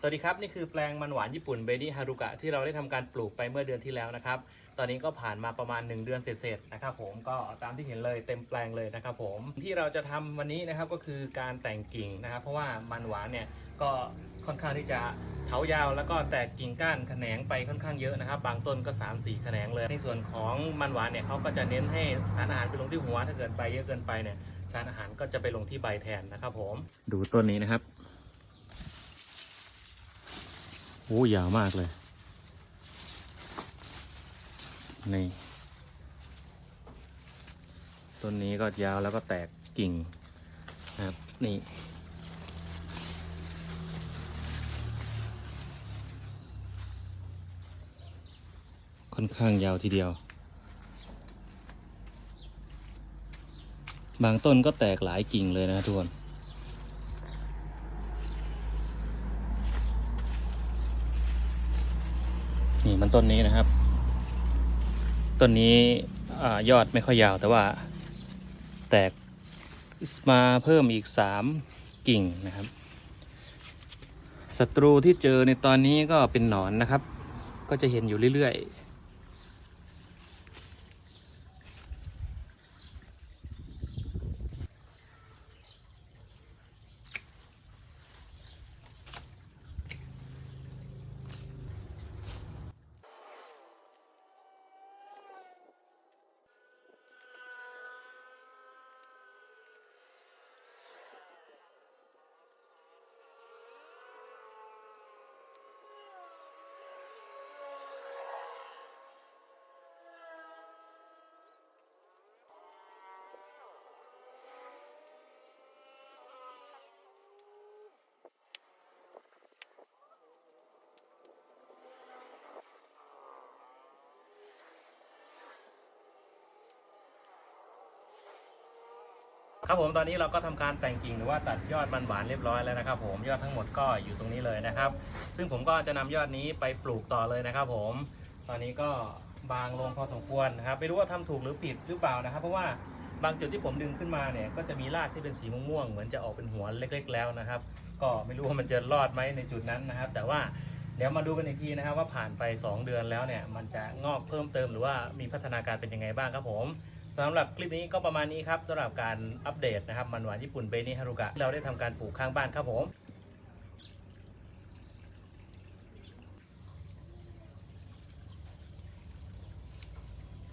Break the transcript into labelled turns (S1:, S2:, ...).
S1: สวัสดีครับ นี่คือแปลงมันหวานญี่ปุ่นเบดี้ฮารุกะที่เราได้ทำการปลูกไปเมื่อเดือนที่แล้วนะครับ ตอนนี้ก็ผ่านมาประมาณ 1 เดือนเศษๆนะครับผมก็ตามที่เห็นเลยเต็มแปลงเลยนะครับผมที่เราจะทำวันนี้นะครับก็คือการแต่งกิ่งนะครับ เพราะว่ามันหวานเนี่ยก็ค่อนข้างที่จะเถายาว แล้วก็แตกกิ่งก้านแขนงไปค่อนข้างเยอะนะครับ บางต้นก็ 3-4 แขนงเลย ในส่วนของมันหวานเนี่ยเขาก็จะเน้นให้สารอาหารไปลงที่หัวถ้าเกิดใบเยอะเกินไปเนี่ยสารอาหารก็จะไปลงที่ใบแทนนะครับผมดูต้นนี้นะครับ โอ้ยาวมากเลย นี่ ต้นนี้ก็ยาวแล้วก็แตกกิ่งนะครับ นี่ ค่อนข้างยาวทีเดียว บางต้นก็แตกหลายกิ่งเลยนะทุกคน นี่มันต้นนี้นะครับ ต้นนี้อยอดไม่ค่อยยาวแต่ว่า แตกมาเพิ่มอีกสามกิ่งนะครับศัตรูที่เจอในตอนนี้ก็เป็นหนอนนะครับ ก็จะเห็นอยู่เรื่อยๆ ครับผมตอนนี้เราก็ทำการแต่งกิ่งหรือว่าตัดยอดมันหวานเรียบร้อยแล้วนะครับผมยอดทั้งหมดก็อยู่ตรงนี้เลยนะครับ ซึ่งผมก็จะนำยอดนี้ไปปลูกต่อเลยนะครับ ผม ตอนนี้ก็บางลงพอสมควรนะครับไม่รู้ว่าทำถูกหรือผิดหรือเปล่านะครับ เพราะว่าบางจุดที่ผมดึงขึ้นมาเนี่ยก็จะมีรากที่เป็นสีม่วงๆเหมือนจะออกเป็นหัวเล็ก ๆ แล้วนะครับ ก็ไม่รู้ว่ามันจะรอดไหมในจุดนั้นนะครับ แต่ว่าเดี๋ยวมาดูกันอีกทีนะครับว่าผ่านไป 2 เดือนแล้วเนี่ยมันจะงอกเพิ่มเติมหรือว่ามีพัฒนาการเป็นยังไงบ้างครับผม สำหรับคลิปนี้ก็ประมาณนี้ครับสำหรับการอัปเดตนะครับมันหวานญี่ปุ่นเบนิฮารุกะเราได้ทำการปลูกข้างบ้านครับผม